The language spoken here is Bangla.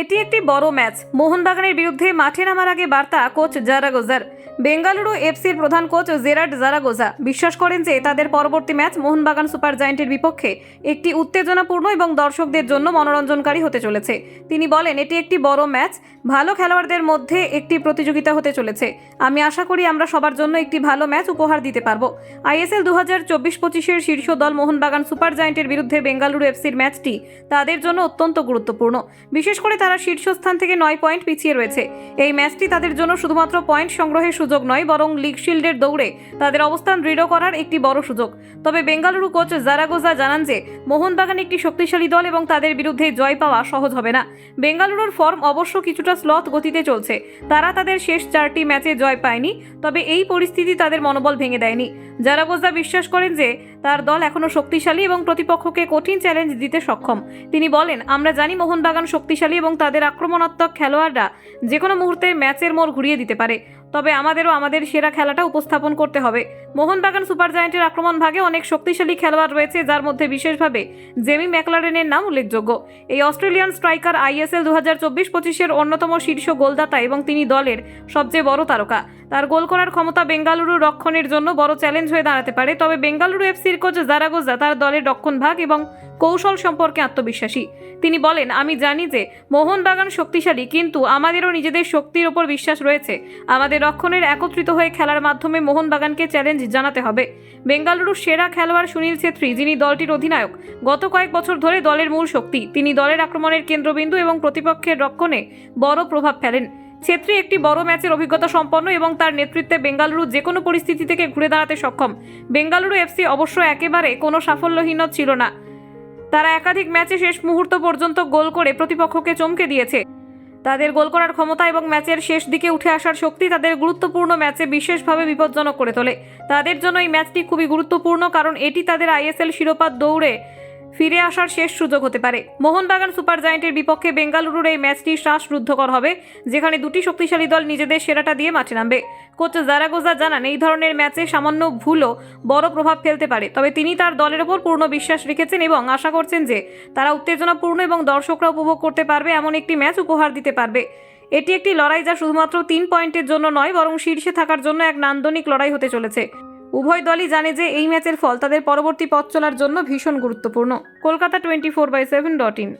এটি একটি বড় ম্যাচ। মোহনবাগানের বিরুদ্ধে মাঠে নামার আগে বার্তা কোচ জারাগোজার। বেঙ্গালুরু এফসির প্রধান কোচ জেরার্ড জারাগোজা বিশ্বাস করেন যে তাদের পরবর্তী ম্যাচ মোহনবাগান সুপার জায়েন্টের বিপক্ষে একটি উত্তেজনাপূর্ণ এবং দর্শকদের জন্য মনোরঞ্জনকারী হতে চলেছে। তিনি বলেন, এটি একটি বড় ম্যাচ। ভালো খেলোয়াড়দের মধ্যে একটি প্রতিযোগিতা হতে চলেছে। আমি আশা করি আমরা সবার জন্য একটি ভালো ম্যাচ উপহার দিতে পারব। আইএসএল দু হাজার চব্বিশ পঁচিশের শীর্ষ দল মোহনবাগান সুপার জায়েন্টের বিরুদ্ধে বেঙ্গালুরু এফসির ম্যাচটি তাদের জন্য অত্যন্ত গুরুত্বপূর্ণ। বিশেষ করে তারা শীর্ষস্থান থেকে নয় পয়েন্ট পিছিয়ে রয়েছে। এই ম্যাচটি তাদের জন্য শুধুমাত্র পয়েন্ট সংগ্রহের সুযোগ নয়, বরং লিগ শিল্ডের দৌড়ে তাদের অবস্থান দৃঢ় করার একটি বড় সুযোগ। তবে বেঙ্গালুরু কোচ জারাগোজা জানান যে, মোহনবাগান একটি শক্তিশালী দল এবং তাদের বিরুদ্ধে জয় পাওয়া সহজ হবে না। বেঙ্গালুরুর ফর্ম অবশ্য কিছুটা স্লথ গতিতে চলছে। তারা তাদের শেষ চারটি ম্যাচে জয় পায়নি, তবে এই পরিস্থিতি তাদের মনোবল ভেঙে দেয়নি। জারাগোজা বিশ্বাস করেন যে তার দল এখনও শক্তিশালী এবং প্রতিপক্ষকে কঠিন চ্যালেঞ্জ দিতে সক্ষম। তিনি বলেন, আমরা জানি মোহনবাগান শক্তিশালী এবং তাদের আক্রমণাত্মক খেলোয়াড়রা যে কোনো মুহূর্তে ম্যাচের মোড় ঘুরিয়ে দিতে পারে। তবে আমাদেরও আমাদের সেরা খেলাটা উপস্থাপন করতে হবে। মোহনবাগান সুপার জায়েন্টের আক্রমণ ভাগে অনেক শক্তিশালী খেলোয়াড় রয়েছে, যার মধ্যে বিশেষভাবে জেমি ম্যাকলারেনের নাম উল্লেখযোগ্য। এই অস্ট্রেলিয়ান স্ট্রাইকার আইএসএল দু হাজার চব্বিশ পঁচিশের অন্যতম শীর্ষ গোলদাতা এবং তিনি দলের সবচেয়ে বড় তারকা। তার গোল করার ক্ষমতা বেঙ্গালুরু রক্ষণের জন্য বড় চ্যালেঞ্জ হয়ে দাঁড়াতে পারে। তবে বেঙ্গালুরু এফসির কোচ জারাগোজা তার দলের রক্ষণ ভাগ এবং কৌশল সম্পর্কে আত্মবিশ্বাসী। তিনি বলেন, আমি জানি যে মোহনবাগান শক্তিশালী, কিন্তু আমাদেরও নিজেদের শক্তির ওপর বিশ্বাস রয়েছে। আমাদের রক্ষণের একত্রিত হয়ে খেলার মাধ্যমে মোহনবাগানকে চ্যালেঞ্জ জানাতে হবে। বেঙ্গালুরুর সেরা খেলোয়াড় সুনীল ছেত্রী, যিনি দলটির অধিনায়ক, গত কয়েক বছর ধরে দলের মূল শক্তি। তিনি দলের আক্রমণের কেন্দ্রবিন্দু এবং প্রতিপক্ষের রক্ষণে বড় প্রভাব ফেলেন। ছেত্রী একটি বড় ম্যাচের অভিজ্ঞতা সম্পন্ন এবং তার নেতৃত্বে বেঙ্গালুরু যে কোনো পরিস্থিতি থেকে ঘুরে দাঁড়াতে সক্ষম। বেঙ্গালুরু এফসি অবশ্য একেবারে কোনো সাফল্যহীন ছিল না। তারা একাধিক ম্যাচে শেষ মুহূর্ত পর্যন্ত গোল করে প্রতিপক্ষকে চমকে দিয়েছে। তাদের গোল করার ক্ষমতা এবং ম্যাচের শেষ দিকে উঠে আসার শক্তি তাদের গুরুত্বপূর্ণ ম্যাচে বিশেষভাবে বিপজ্জনক করে তোলে। তাদের জন্য এই ম্যাচটি খুবই গুরুত্বপূর্ণ কারণ এটি তাদের আইএসএল শিরোপা দৌড়ে ফিরে আসার শেষ সুযোগ হতে পারে। মোহনবাগান সুপার জায়েন্টের বিপক্ষে বেঙ্গালুরুর এই ম্যাচটি শ্বাসরুদ্ধকর হবে, যেখানে দুটি শক্তিশালী দল নিজেদের সেরাটা দিয়ে মাঠে নামবে। কোচ জারাগোজা জানান, এই ধরনের ম্যাচে সামান্য ভুলও বড় প্রভাব ফেলতে পারে, তবে তিনি তার দলের ওপর পূর্ণ বিশ্বাস রেখেছেন এবং আশা করছেন যে তারা উত্তেজনাপূর্ণ এবং দর্শকরা উপভোগ করতে পারবে এমন একটি ম্যাচ উপহার দিতে পারবে। এটি একটি লড়াই যা শুধুমাত্র তিন পয়েন্টের জন্য নয়, বরং শীর্ষে থাকার জন্য এক নান্দনিক লড়াই হতে চলেছে। উভয় দলই জানে যে এই ম্যাচের ফল তাদের পরবর্তী পথ চলার জন্য ভীষণ গুরুত্বপূর্ণ। Kolkata twenty four by seven dot in.